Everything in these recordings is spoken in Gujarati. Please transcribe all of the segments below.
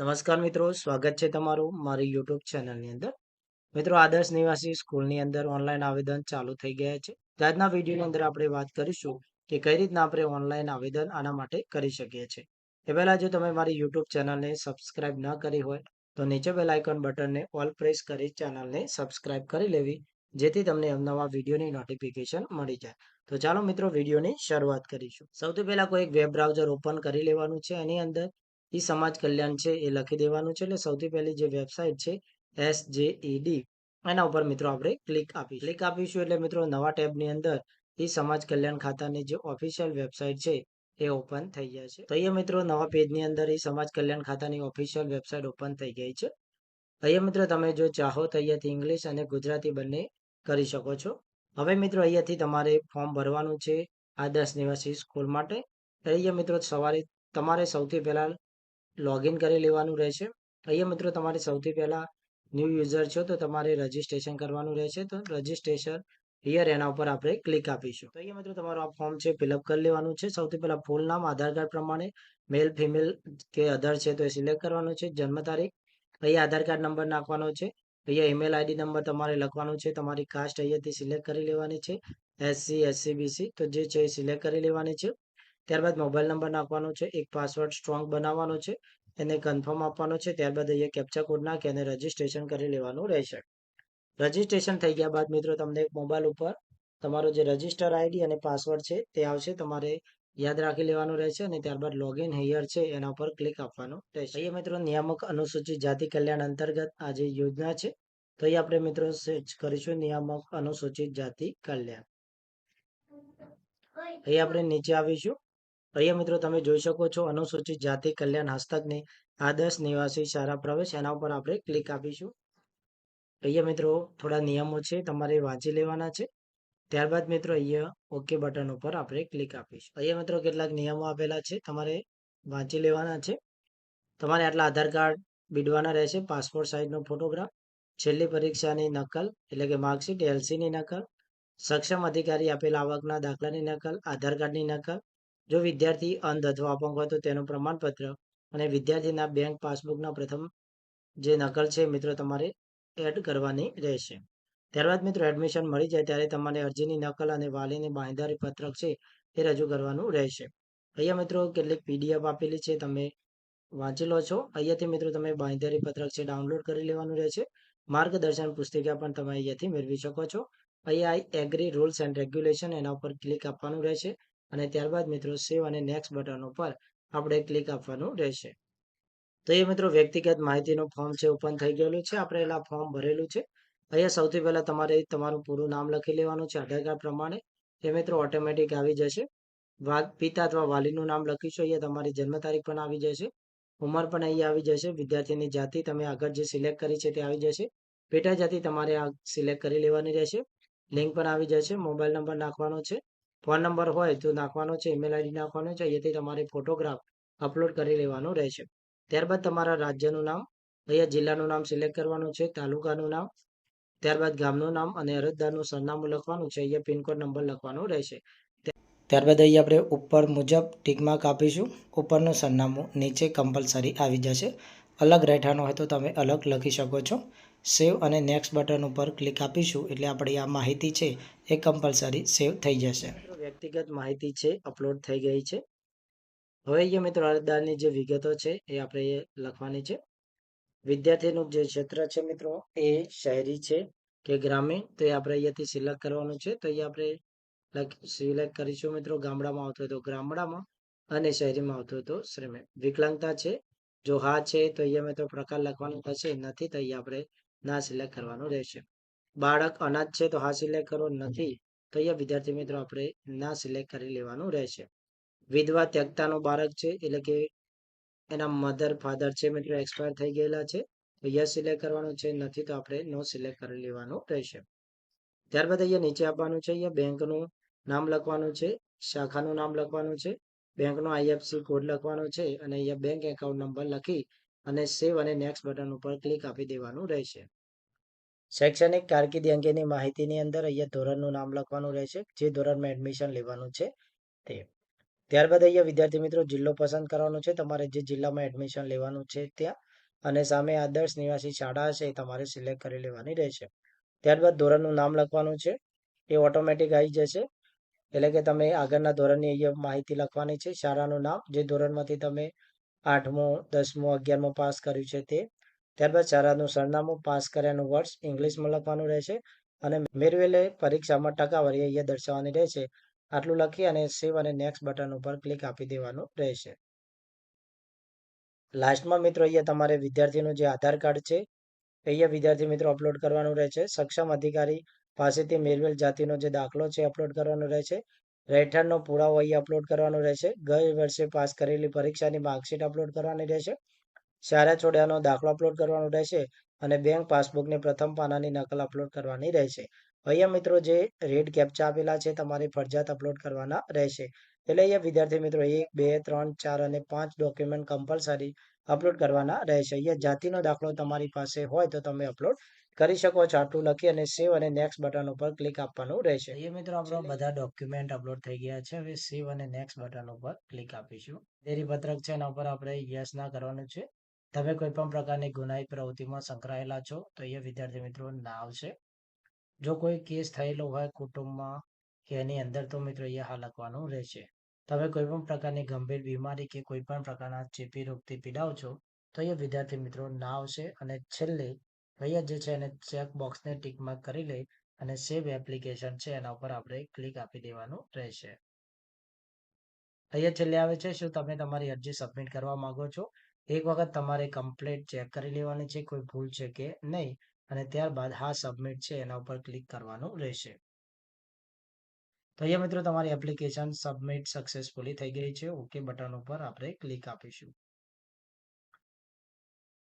નમસ્કાર મિત્રો, સ્વાગત છે તમારું મારી યુટ્યુબ ચેનલની અંદર. મિત્રો, આદર્શ નિવાસી સ્કૂલની અંદર ઓનલાઈન આવેદન ચાલુ થઈ ગયા છે. આજના વિડીયોની અંદર આપણે વાત કરીશું કે કઈ રીતના આપણે ઓનલાઈન આવેદન આના માટે કરી શકીએ છીએ. એ પહેલા જો તમે મારી યુટ્યુબ ચેનલને સબસ્ક્રાઇબ ન કરી હોય, તો નીચે બેલ આઇકોન બટનને ઓલ પ્રેસ કરી ચેનલને સબસ્ક્રાઇબ કરી લેવી, જેથી તમને અવનવા વિડીયોની નોટિફિકેશન મળી જાય. તો ચાલો મિત્રો, વિડીયોની શરૂઆત કરીશું. સૌથી પહેલા કોઈ એક વેબ બ્રાઉઝર ઓપન કરી લેવાનું છે. એની અંદર ઈ સમાજ કલ્યાણ છે, એ લખી દેવાનું છે. એટલે સૌથી પહેલી જે વેબસાઇટ છે એસ જે ડી એના ઉપર મિત્રો આપણે ક્લિક આપી ક્લિક આપીશું એટલે મિત્રો નવા ટેબની અંદર ઈ સમાજ કલ્યાણ ખાતાની જે ઓફિશિયલ વેબસાઇટ છે, એ ઓપન થઈ જાય છે. તો અહીંયા મિત્રો નવા પેજની અંદર એ સમાજ કલ્યાણ ખાતાની ઓફિશિયલ વેબસાઇટ ઓપન થઈ ગઈ છે. અહીંયા મિત્રો તમે જો ચાહો તો અહીંયાથી ઇંગ્લિશ અને ગુજરાતી બંને કરી શકો છો. હવે મિત્રો અહીંયાથી તમારે ફોર્મ ભરવાનું છે, આદર્શ નિવાસી સ્કૂલ માટે. અહીંયા મિત્રો સવારે તમારે સૌથી પહેલા લોગિન કરી લેવાનું રહેશે. અહીંયા મિત્રો તમારે સૌથી પહેલા ન્યૂ યુઝર છો તો તમારે રજીસ્ટ્રેશન કરવાનું રહેશે. તો રજીસ્ટ્રેશન હિયર એના ઉપર આપણે ક્લિક આપીશું. તો અહીંયા મિત્રો તમારું આ ફોર્મ છે ફિલઅપ કરી લેવાનું છે. સૌથી પહેલાં ફૂલ નામ, આધાર કાર્ડ પ્રમાણે મેલ ફિમેલ કે અધર છે તો એ સિલેક્ટ કરવાનું છે. જન્મ તારીખ, અહીંયા આધાર કાર્ડ નંબર નાખવાનો છે. અહીંયા ઈમેલ આઈડી નંબર તમારે લખવાનું છે. તમારી કાસ્ટ અહીંયાથી સિલેક્ટ કરી લેવાની છે. એસસી એસસી બીસી તો જે છે એ સિલેક્ટ કરી લેવાની છે. ત્યારબાદ મોબાઈલ નંબર નાખવાનો છે એક પાસવર્ડ સ્ટ્રોંગ બનાવવાનો છે એને કન્ફર્મ આપવાનો છે ત્યારબાદ અહીંયા કેપ્ચા કોડ નાખી અને રજીસ્ટ્રેશન કરી લેવાનું રહેશે. રજીસ્ટ્રેશન થઈ ગયા બાદ મિત્રો તમને મોબાઈલ ઉપર તમારો જે રજિસ્ટર આઈડી અને પાસવર્ડ છે તે આવશે તમારે યાદ રાખી લેવાનું રહેશે અને ત્યારબાદ લોગિન હેયર છે એના ઉપર ક્લિક આપવાનું રહેશે. અહીંયા મિત્રો નિયામક અનુસૂચિત જાતિ કલ્યાણ અંતર્ગત આ જે યોજના છે તો અહીં આપણે મિત્રો સર્ચ કરીશું નિયામક અનુસૂચિત જાતિ કલ્યાણ. અહીં આપણે નીચે આવીશું. અહીંયા મિત્રો, તમે જોઈ શકો છો અનુસૂચિત જાતિ, કલ્યાણ હસ્તકની, આદર્શ નિવાસી શાળા પ્રવેશ. એના ઉપર આપણે ક્લિક આપીશું. અહીંયા મિત્રો, થોડા નિયમો છે, તમારે વાંચી લેવાના છે. ત્યારબાદ મિત્રો, અહીંયા ઓકે બટન ઉપર આપણે ક્લિક આપીશું. અહીંયા મિત્રો, કેટલાક નિયમો આપેલા છે, તમારે વાંચી લેવાના છે. તમારે આટલા આધાર કાર્ડ બીડવાના રહેશે પાસપોર્ટ સાઇઝનો ફોટોગ્રાફ છેલ્લી પરીક્ષાની નકલ, એટલે કે માર્કશીટ એલસીની નકલ, સક્ષમ અધિકારી આપેલા આવકના દાખલાની નકલ, આધાર કાર્ડની નકલ જો વિદ્યાર્થી અંધ અથવા અપંગ હોય તો તેનું પ્રમાણપત્ર અને વિદ્યાર્થીના બેંક પાસબુકના પ્રથમ જે નકલ છે મિત્રો, તમારે એડ કરવાની રહેશે. ત્યારબાદ મિત્રો એડમિશન મળી જાય ત્યારે તમારે અરજીની નકલ અને વાલીની બાંયધારી પત્રક છે એ રજૂ કરવાનું રહેશે. અહીંયા મિત્રો, કેટલીક પીડીએફ આપેલી છે, તમે વાંચી લો છો. અહીંયાથી મિત્રો, તમે બાંયધારી પત્રક છે ડાઉનલોડ કરી લેવાનું રહેશે. માર્ગદર્શન પુસ્તિકા પણ તમે અહીંયાથી મેળવી શકો છો. અહીંયા એગ્રી રૂલ્સ એન્ડ રેગ્યુલેશન એના ઉપર ક્લિક આપવાનું રહેશે. અને ત્યારબાદ મિત્રો સેવ અને નેક્સ્ટ બટન ઉપર આપણે ક્લિક આપવાનું રહેશે. તો એ મિત્રો વ્યક્તિગત માહિતીનું ફોર્મ છે ઓપન થઈ ગયેલું છે. આપણે એલા ફોર્મ ભરેલું છે. અહીંયા સૌથી પહેલા તમારે તમારું પૂરું નામ લખી લેવાનું છે, આધાર કાર્ડ પ્રમાણે. એ મિત્રો ઓટોમેટિક આવી જશે. પિતા અથવા વાલીનું નામ લખીશું. અહીંયા તમારી જન્મ તારીખ પણ આવી જશે. ઉંમર પણ અહીંયા આવી જશે. વિદ્યાર્થીની જાતિ તમે આગળ જે સિલેક્ટ કરી છે તે આવી જશે. પેટા જાતિ તમારે આ સિલેક્ટ કરી લેવાની રહેશે. લિંક પણ આવી જશે. મોબાઈલ નંબર નાખવાનો છે. ફોન નંબર હોય તો નાખવાનો છે ઈમેલ આઈડી નાખવાનો છે, અહીંયાથી તમારે ફોટોગ્રાફ અપલોડ કરી લેવાનું રહેશે. ત્યારબાદ તમારા રાજ્યનું નામ, અહીંયા જિલ્લાનું નામ સિલેક્ટ કરવાનું છે, તાલુકાનું નામ, ત્યારબાદ ગામનું નામ અને અરજદારનું સરનામું લખવાનું છે, અહીંયા પિનકોડ નંબર લખવાનો રહેશે. ત્યારબાદ અહીં આપણે ઉપર મુજબ ટીકમાર્ક આપીશું, ઉપરનું સરનામું નીચે કમ્પલસરી આવી જશે. અલગ રહેઠાણો હોય તો તમે અલગ લખી શકો છો. સેવ અને નેક્સ્ટ બટન ઉપર ક્લિક આપીશું, એટલે આપણી આ માહિતી છે, એ કમ્પલસરી સેવ થઈ જશે. વ્યક્તિગત માહિતી છે અપલોડ થઈ ગઈ છે. હવે અહીંયા મિત્રો અરજદારની જે વિગતો છે, એ આપણે લખવાની છે. વિદ્યાર્થીનું જે ક્ષેત્ર છે મિત્રો, એ શહેરી છે કે ગ્રામીણ, તો એ આપણે અહીંયાથી સિલેક્ટ કરવાનું છે. તો અહીંયા આપણે સિલેક્ટ કરીશું મિત્રો ગામડામાં આવતો તો ગામડામાં અને શહેરીમાં આવતો તો શ્રીમે વિકલાંગતા છે, જો હા છે, તો અહીંયા મિત્રો પ્રકાર લખવાનો થશે, નથી તો અહીંયા આપણે ના સિલેક્ટ કરવાનું રહેશે. બાળક અનાજ છે, તો હા સિલેક્ટ કરો નથી. તો અહીંયા વિદ્યાર્થી મિત્રો આપણે ના સિલેક્ટ કરી લેવાનું રહેશે? વિધવા ત્યક્તાનો બાળક છે, એટલે કે એના મધર ફાધર છે મિત્રો એક્સપાયર થઈ ગયેલા છે. તો યસ સિલેક્ટ કરવાનું છે, નથી તો આપણે નો સિલેક્ટ કરી લેવાનું રહેશે. ત્યારબાદ અહીંયા નીચે આપવાનું છે, અહીંયા બેંકનું નામ લખવાનું છે, શાખાનું નામ લખવાનું છે, બેંકનો આઈએફસી કોડ લખવાનો છે, અને અહીંયા બેંક એકાઉન્ટ નંબર લખી અને સેવ અને નેક્સ્ટ બટન ઉપર ક્લિક આપી દેવાનું રહેશે. શૈક્ષણિક કારકિર્દી અંગેની માહિતીની અંદર અહીંયા ધોરણનું નામ લખવાનું રહેશે, જે ધોરણમાં એડમિશન લેવાનું છે તે. ત્યારબાદ અહીંયા વિદ્યાર્થી મિત્રો જિલ્લો પસંદ કરવાનો છે, તમારે જે જિલ્લામાં એડમિશન લેવાનું છે ત્યાં, અને સામે આદર્શ નિવાસી શાળા છે એ તમારે સિલેક્ટ કરી લેવાની રહેશે. ત્યારબાદ ધોરણનું નામ લખવાનું છે, એ ઓટોમેટિક આવી જશે, એટલે કે તમે આગળના ધોરણની અહીંયા માહિતી લખવાની છે, શાળાનું નામ, જે ધોરણમાંથી તમે આઠમું, દસમું, અગિયારમું પાસ કર્યું છે તે ત્યારબાદ શાળાનું સરનામું પાસ કર્યાનું વર્ષ ઇંગ્લિશમાં લખવાનું રહેશે અને મેળવેલે પરીક્ષામાં ટકાવારી અહીંયા દર્શાવવાની રહેશે. આટલું લખી અને સેવ અને નેક્સ્ટ બટન ઉપર ક્લિક આપી દેવાનું રહેશે. લાસ્ટમાં મિત્રો અહીંયા તમારે વિદ્યાર્થીનું જે આધાર કાર્ડ છે, અહીંયા વિદ્યાર્થી મિત્રો અપલોડ કરવાનું રહેશે. સક્ષમ અધિકારી પાસેથી મેળવેલ જાતિનો જે દાખલો છે અપલોડ કરવાનો રહેશે. રહેઠાણનો પુરાવો અહીંયા અપલોડ કરવાનો રહેશે. ગઈ વર્ષે પાસ કરેલી પરીક્ષાની માર્કશીટ અપલોડ કરવાની રહેશે. શાળા છોડ્યાનો દાખલો અપલોડ કરવાનો રહેશે અને બેંક પાસબુકની પ્રથમ પાનાની નકલ અપલોડ કરવાની રહેશે. અહીંયા મિત્રો જે રેડ કેપ્ચા આપેલા છે તમારે ફરજિયાત અપલોડ કરવાના રહેશે. એટલે અહીંયા વિદ્યાર્થી મિત્રો એક બે ત્રણ ચાર અને પાંચ ડોક્યુમેન્ટ કમ્પલસરી અપલોડ કરવાના રહેશે. અહીંયા જાતિનો દાખલો તમારી પાસે હોય તો તમે અપલોડ કરી શકો છો. આટલું લખી અને સેવ અને નેક્સ્ટ બટન ઉપર ક્લિક આપવાનું રહેશે. એ મિત્રો આપણો બધા ડોક્યુમેન્ટ અપલોડ થઈ ગયા છે. હવે સેવ અને નેક્સ્ટ બટન ઉપર ક્લિક આપીશું. દેરી પત્રક છે એના ઉપર આપણે યસ ના કરવાનું છે. તમે કોઈ પણ પ્રકારની ગુનાહિત પ્રવૃત્તિમાં સંકળાયેલા છો, તો અહીંયા વિદ્યાર્થી મિત્રો ના આવશે જો કોઈ કેસ થયેલો હોય કુટુંબમાં કે એની અંદર, તો મિત્રો અહીંયા હા લખવાનું રહેશે. તમે કોઈ પણ પ્રકારની ગંભીર બીમારી કે કોઈ પણ પ્રકારના ચેપી રોગથી પીડાવ છો, તો અહીંયા વિદ્યાર્થી મિત્રો ના આવશે અને છેલ્લે અહીંયા જે છે એને ચેક બોક્સને ટીક માર્ક કરી લે અને સેવ એપ્લિકેશન છે એના ઉપર આપણે ક્લિક આપી દેવાનું રહેશે. અહીંયા છેલ્લે આવે છે શું તમે તમારી અરજી સબમિટ કરવા માંગો છો? એક વખત તમારે કમ્પ્લીટ ચેક કરી લેવાની છે, કોઈ ભૂલ છે કે નહીં, અને ત્યારબાદ હા સબમિટ છે, એના ઉપર ક્લિક કરવાનું રહેશે. તો અહીંયા મિત્રો તમારી એપ્લિકેશન સબમિટ સક્સેસફુલી થઈ ગઈ છે. ઓકે બટન ઉપર આપણે ક્લિક આપીશું.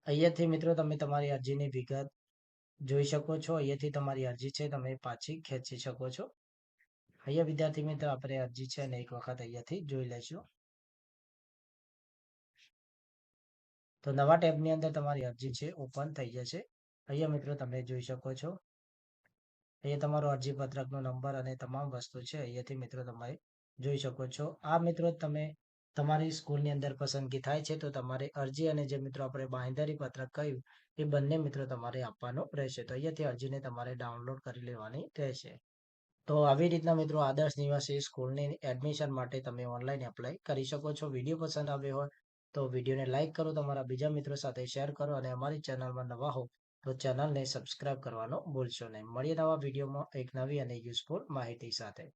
અહીંયાથી મિત્રો તમે તમારી અરજીની વિગત જોઈ શકો છો. અહીંયાથી તમારી અરજી છે, તમે પાછી ખેંચી શકો છો. અહીંયા વિદ્યાર્થી મિત્રો આપણે અરજી છે અને એક વખત અહીંયાથી જોઈ લઈશું તો નવા ટેબની અંદર તમારી અરજી છે, ઓપન થઈ જશે. અહીંયા મિત્રો તમે જોઈ શકો છો. અહીંયા તમારો અરજી પત્રકનો નંબર અને તમામ વસ્તુ છે, અહીંયાથી મિત્રો તમે જોઈ શકો છો. આ મિત્રો તમે તમારી સ્કૂલની અંદર પસંદગી થાય છે, તો તમારે અરજી અને જે મિત્રો આપણે બાંહેધરી પત્રક કહ્યું, એ બંને મિત્રો તમારે આપવાનું રહેશે. તો અહીંયાથી અરજીને તમારે ડાઉનલોડ કરી લેવાની રહેશે. તો આવી રીતના મિત્રો આદર્શ નિવાસી સ્કૂલની એડમિશન માટે તમે ઓનલાઈન એપ્લાય કરી શકો છો. વીડિયો પસંદ આવ્યો હોય તો વિડીયોને લાઇક કરો, તમારા બીજા મિત્રો સાથે શેર કરો અને અમારી ચેનલમાં નવા હો તો ચેનલને સબસ્ક્રાઇબ કરવાનો ભૂલશો નહીં. મળીએ નવા વિડીયોમાં એક નવી અને યુઝફુલ માહિતી સાથે.